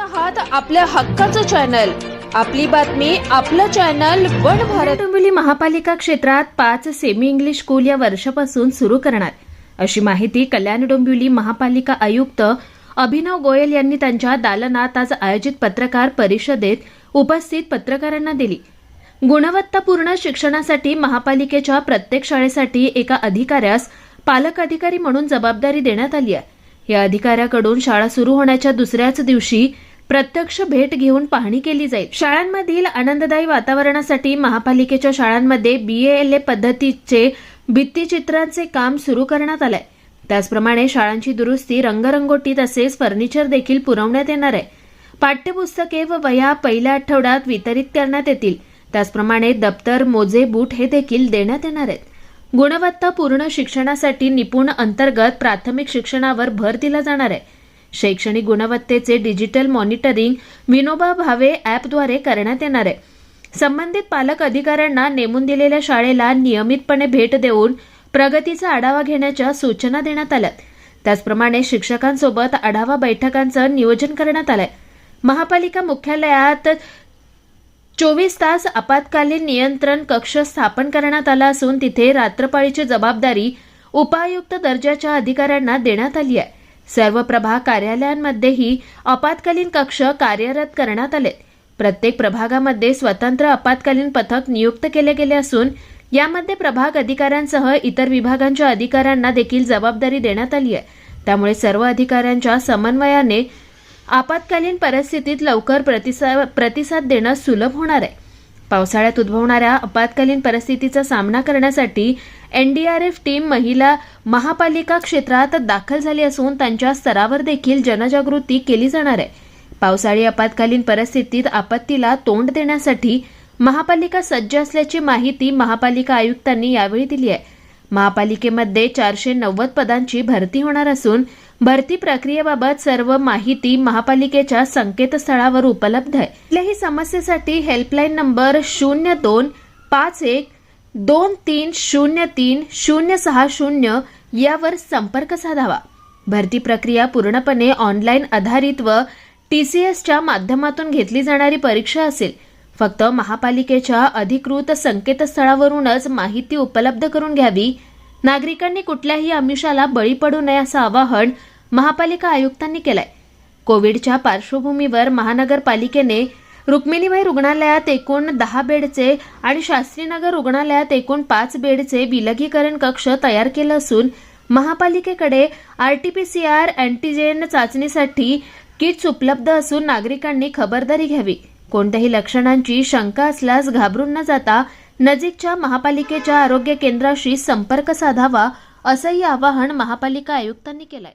आहात आपल्या हक्काचं चॅनल. आपली बातमी आपलं चॅनल वन भारत. डोंबिवली महापालिका क्षेत्रात पाच सेमी इंग्लिश स्कूल या वर्षापासून सुरू करणार. अशी माहिती कल्याण डोंबिवली महापालिका आयुक्त अभिनव गोयल यांनी त्यांच्या दालनात आज आयोजित पत्रकार परिषदेत उपस्थित पत्रकारांना दिली. गुणवत्तापूर्ण शिक्षणासाठी महापालिकेच्या प्रत्येक शाळेसाठी एका अधिकाऱ्यास पालक अधिकारी म्हणून जबाबदारी देण्यात आली आहे. या अधिकाऱ्याकडून शाळा सुरू होण्याच्या दुसऱ्याच दिवशी प्रत्यक्ष भेट घेऊन पाहणी केली जाईल. शाळांमधील आनंददायी वातावरणासाठी महापालिकेच्या शाळांमध्ये बीएएलए पद्धतीचे भित्तीचित्रांचे काम सुरू करण्यात आलंय. त्याचप्रमाणे शाळांची दुरुस्ती रंगरंगोटी तसेच फर्निचर देखील पुरवण्यात येणार आहे. पाठ्यपुस्तके व वह्या पहिल्या आठवड्यात वितरित करण्यात येतील. त्याचप्रमाणे दप्तर मोजे बूट हे देखील देण्यात येणार आहेत. गुणवत्तापूर्ण शिक्षणासाठी निपुण अंतर्गत प्राथमिक शिक्षणावर भर दिला जाणार आहे. शैक्षणिक गुणवत्तेचे डिजिटल मॉनिटरिंग विनोबा भावे ॲपद्वारे करण्यात येणार आहे. संबंधित पालक अधिकाऱ्यांना नेमून दिलेल्या शाळेला नियमितपणे भेट देऊन प्रगतीचा आढावा घेण्याच्या सूचना देण्यात आल्या त्याचप्रमाणे शिक्षकांसोबत आढावा बैठकांचं नियोजन करण्यात आलंय. महापालिका मुख्यालयात चोवीस तास आपत्कालीन नियंत्रण कक्ष स्थापन करण्यात आला असून तिथे रात्रपाळीची जबाबदारी उपायुक्त दर्जाच्या अधिकाऱ्यांना देण्यात आली आहे. सर्व प्रभाग कार्यालयांमध्येही आपत्कालीन कक्ष कार्यरत करण्यात आले. प्रत्येक प्रभागामध्ये स्वतंत्र आपत्कालीन पथक नियुक्त केले गेले असून यामध्ये प्रभाग अधिकाऱ्यांसह इतर विभागांच्या अधिकाऱ्यांना देखील जबाबदारी देण्यात आली आहे. त्यामुळे सर्व अधिकाऱ्यांच्या समन्वयाने आपत्कालीन परिस्थितीत लवकर प्रतिसाद प्रतिसाद देणं सुलभ होणार आहे. पावसाळ्यात उद्भवणाऱ्या आपत्कालीन परिस्थितीचा सामना करण्यासाठी एनडीआरएफ टीम महिला महापालिका क्षेत्रात दाखल झाली असून त्यांच्या स्तरावर देखील जनजागृती केली जाणार आहे. पावसाळी आपत्कालीन परिस्थितीत आपत्तीला तोंड देण्यासाठी महापालिका सज्ज असल्याची माहिती महापालिका आयुक्तांनी यावेळी दिली आहे. महापालिकेमध्ये चारशे नव्वद पदांची भरती होणार असून भरती प्रक्रियेबाबत सर्व माहिती महापालिकेच्या संकेतस्थळावर उपलब्ध आहे. कुठल्याही समस्येसाठी हेल्पलाईन नंबर शून्य दोन पाच एक दोन तीन शून्य तीन शून्य सहा शून्य यावर संपर्क साधावा. भरती प्रक्रिया पूर्णपणे ऑनलाईन आधारित व टी सी एसच्या माध्यमातून घेतली जाणारी परीक्षा असेल. फक्त महापालिकेच्या अधिकृत संकेतस्थळावरूनच माहिती उपलब्ध करून घ्यावी. नागरिकांनी कुठल्याही आमिषाला बळी पडू नये असं आवाहन महापालिका आयुक्तांनी केलाय. कोविडच्या पार्श्वभूमीवर महानगरपालिकेने रुक्मिणीबाई रुग्णालयात एकूण दहा बेडचे आणि शास्त्रीनगर रुग्णालयात एकूण पाच बेडचे विलगीकरण कक्ष तयार केलं असून महापालिकेकडे आरटीपीसीआर अँटीजेन चाचणीसाठी किट्स उपलब्ध असून नागरिकांनी खबरदारी घ्यावी. कोणत्याही लक्षणांची शंका असल्यास घाबरून न जाता नजीकच्या महापालिकेच्या आरोग्य केंद्राशी संपर्क साधावा असंही आवाहन महापालिका आयुक्तांनी केलंय.